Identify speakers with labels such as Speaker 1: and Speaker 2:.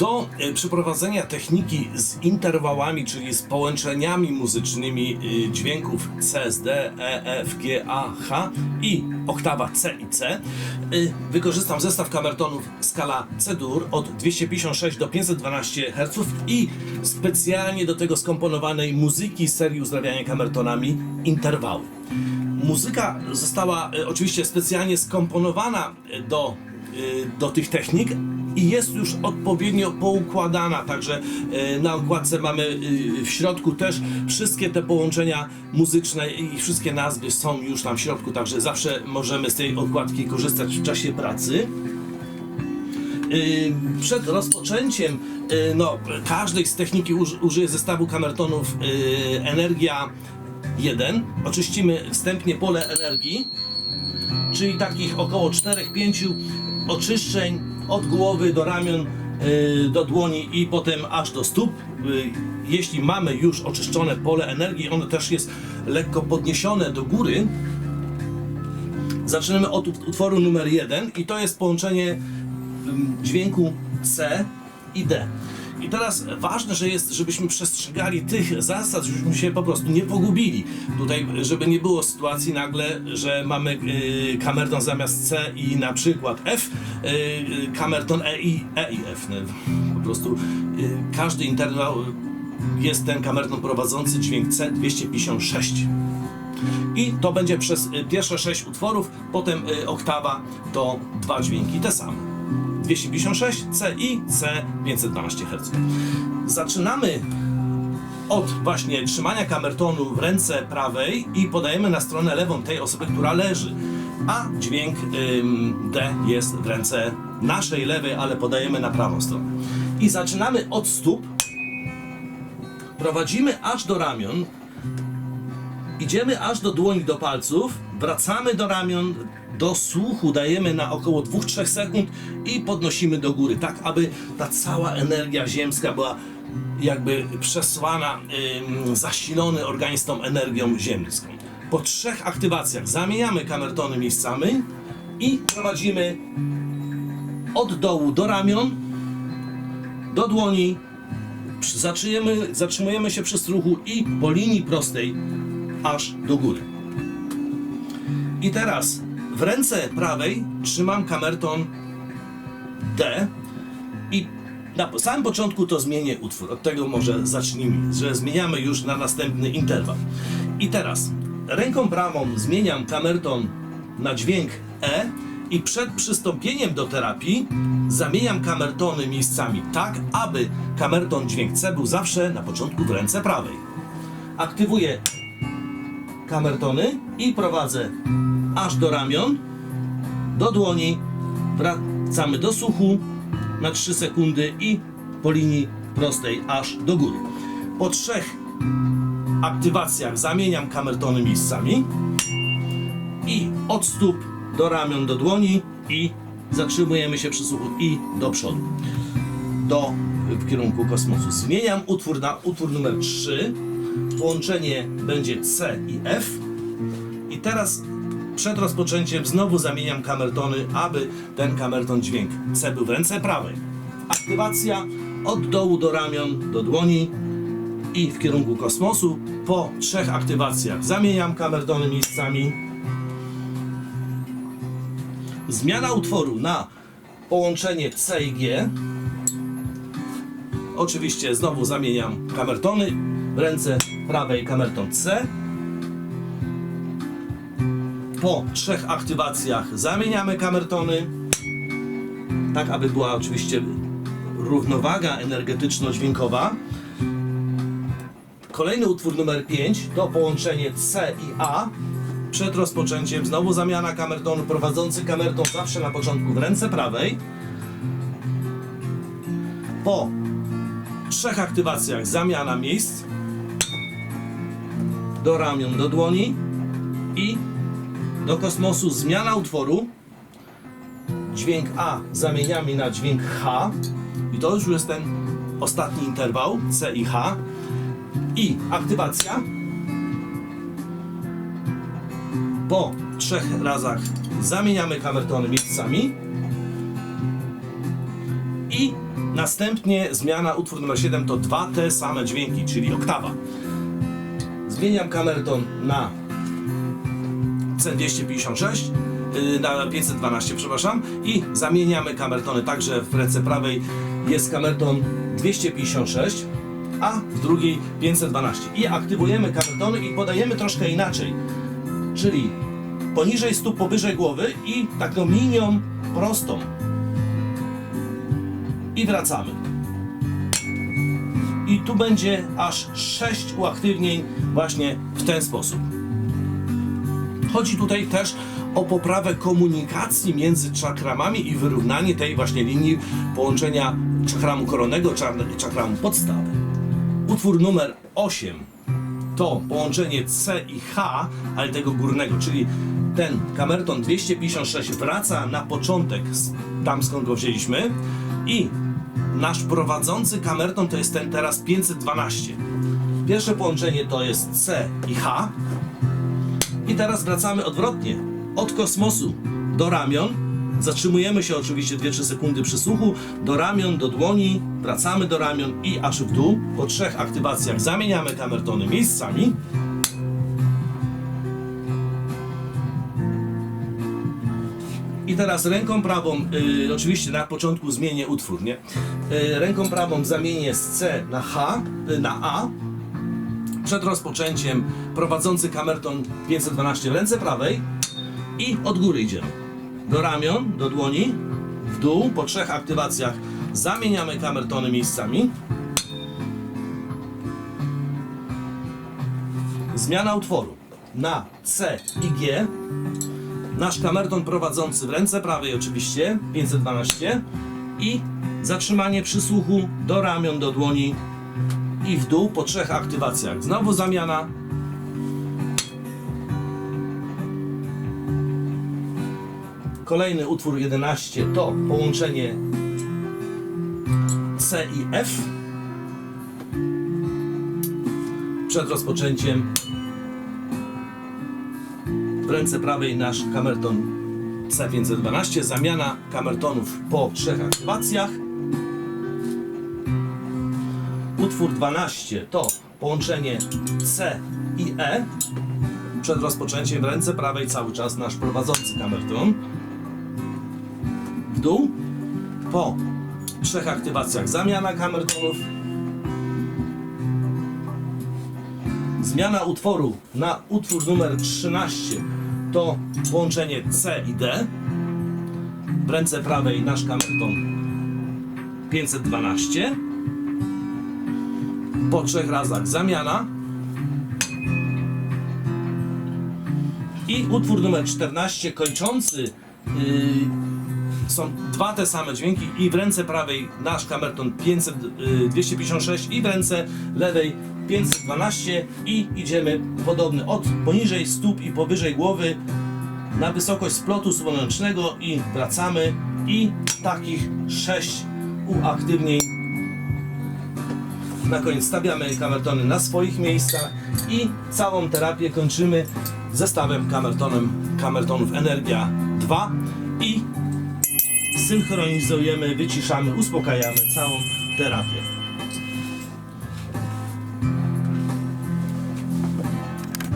Speaker 1: Do e, przeprowadzenia techniki z interwałami, czyli z połączeniami muzycznymi e, dźwięków C, D, E, F, G, A, H i oktawa C i C, e, wykorzystam zestaw kamertonów skala C-dur od 256 do 512 Hz i specjalnie do tego skomponowanej muzyki z serii uzdrawiania kamertonami interwały. Muzyka została e, oczywiście specjalnie skomponowana do, do tych technik i jest już odpowiednio poukładana, także e, na okładce mamy e, w środku też wszystkie te połączenia muzyczne i wszystkie nazwy są już tam w środku, także zawsze możemy z tej okładki korzystać w czasie pracy. Yy, przed rozpoczęciem yy, no, każdej z techniki uż, użyję zestawu kamertonów Energia 1. Oczyścimy wstępnie pole energii, czyli takich około 4-5 oczyszczeń od głowy do ramion, yy, do dłoni i potem aż do stóp. Yy, jeśli mamy już oczyszczone pole energii, ono też jest lekko podniesione do góry, Zaczynamy od ut- utworu numer 1 i to jest połączenie dźwięku C i D. I teraz ważne, że jest, żebyśmy przestrzegali tych zasad, żebyśmy się po prostu nie pogubili. Tutaj, żeby nie było sytuacji nagle, że mamy y, kamerton zamiast C i na przykład F, y, y, kamerton E i, e i F. No, po prostu y, każdy interwał jest ten kamerton prowadzący dźwięk C256. I to będzie przez y, pierwsze 6 utworów, potem y, oktawa to dwa dźwięki te same. 256, C i C 512 Hz. Zaczynamy od właśnie trzymania kamertonu w ręce prawej i podajemy na stronę lewą tej osoby, która leży. A dźwięk ym, D jest w ręce naszej lewej, ale podajemy na prawą stronę. I zaczynamy od stóp, prowadzimy aż do ramion, Idziemy aż do dłoni, do palców, wracamy do ramion, do słuchu dajemy na około 2-3 sekund i podnosimy do góry, tak aby ta cała energia ziemska była jakby przesłana, ym, zasilony organizm energią ziemską. Po trzech aktywacjach zamieniamy kamertony miejscami i prowadzimy od dołu do ramion, do dłoni, zaczynamy, zatrzymujemy się przy struchu i po linii prostej aż do góry. I teraz w ręce prawej trzymam kamerton D i na samym początku to zmienię utwór. Od tego może zacznijmy, że zmieniamy już na następny interwał. I teraz ręką prawą zmieniam kamerton na dźwięk E i przed przystąpieniem do terapii zamieniam kamertony miejscami tak, aby kamerton dźwięk C był zawsze na początku w ręce prawej. Aktywuję kamertony i prowadzę aż do ramion, do dłoni, wracamy do słuchu na 3 sekundy i po linii prostej aż do góry. Po trzech aktywacjach zamieniam kamertony miejscami i od stóp do ramion, do dłoni i zatrzymujemy się przy słuchu i do przodu. Do, w kierunku kosmosu. Zmieniam utwór na utwór numer 3 połączenie będzie C i F. I teraz przed rozpoczęciem znowu zamieniam kamertony, aby ten kamerton dźwięk C był w ręce prawej. Aktywacja od dołu do ramion, do dłoni i w kierunku kosmosu. Po trzech aktywacjach zamieniam kamertony miejscami. Zmiana utworu na połączenie C i G. Oczywiście znowu zamieniam kamertony w ręce prawej kamerton C. Po trzech aktywacjach zamieniamy kamertony, tak aby była oczywiście równowaga energetyczno-dźwiękowa. Kolejny utwór numer 5 to połączenie C i A. Przed rozpoczęciem znowu zamiana kamertonu, prowadzący kamerton zawsze na początku w ręce prawej. Po trzech aktywacjach zamiana miejsc do ramion, do dłoni i do kosmosu zmiana utworu. Dźwięk A zamieniamy na dźwięk H i to już jest ten ostatni interwał C i H i aktywacja po trzech razach zamieniamy kamertony miejscami i następnie zmiana utwór numer 7 to dwa te same dźwięki, czyli oktawa. Zmieniam kamerton na C256 yy, na 512, przepraszam, i zamieniamy kamertony. Także w ręce prawej jest kamerton 256, a w drugiej 512. I aktywujemy kamertony i podajemy troszkę inaczej, czyli poniżej stóp, powyżej głowy i taką linią prostą. I wracamy. I tu będzie aż 6 uaktywnień właśnie w ten sposób. Chodzi tutaj też o poprawę komunikacji między czakramami i wyrównanie tej właśnie linii połączenia czakramu koronnego i czakramu podstawy. Utwór numer 8 to połączenie C i H, ale tego górnego, czyli ten kamerton 256 wraca na początek, tam skąd go wzięliśmy i nasz prowadzący kamerton to jest ten teraz 512. Pierwsze połączenie to jest C i H, i teraz wracamy odwrotnie. Od kosmosu do ramion. Zatrzymujemy się oczywiście 2-3 sekundy przy słuchu. Do ramion, do dłoni. Wracamy do ramion i aż w dół. Po trzech aktywacjach zamieniamy kamertony miejscami. I teraz ręką prawą, y, oczywiście na początku zmienię utwór, nie? Y, ręką prawą zamienię z C na H, y, na A, przed rozpoczęciem prowadzący kamerton 512 w ręce prawej i od góry idziemy. Do ramion, do dłoni, w dół, po trzech aktywacjach zamieniamy kamertony miejscami. Zmiana utworu na C i G. Nasz kamerton prowadzący w ręce prawej oczywiście, 512 i zatrzymanie przysłuchu do ramion, do dłoni i w dół po trzech aktywacjach. Znowu zamiana. Kolejny utwór 11 to połączenie C i F. Przed rozpoczęciem w ręce prawej nasz kamerton C512. Zamiana kamertonów po trzech aktywacjach. Utwór 12 to połączenie C i E. Przed rozpoczęciem w ręce prawej cały czas nasz prowadzący kamerton. W dół. Po trzech aktywacjach zamiana kamertonów. Zmiana utworu na utwór numer 13 to połączenie C i D. W ręce prawej nasz kamerton 512 po trzech razach zamiana. I utwór numer 14 kończący yy, są dwa te same dźwięki i w ręce prawej nasz kamerton 500, yy, 256 i w ręce lewej 512 i idziemy podobny od poniżej stóp i powyżej głowy na wysokość splotu słonecznego i wracamy i takich 6 uaktywnień na koniec stawiamy kamertony na swoich miejscach i całą terapię kończymy zestawem kamertonem, kamertonów Energia 2 i synchronizujemy, wyciszamy, uspokajamy całą terapię.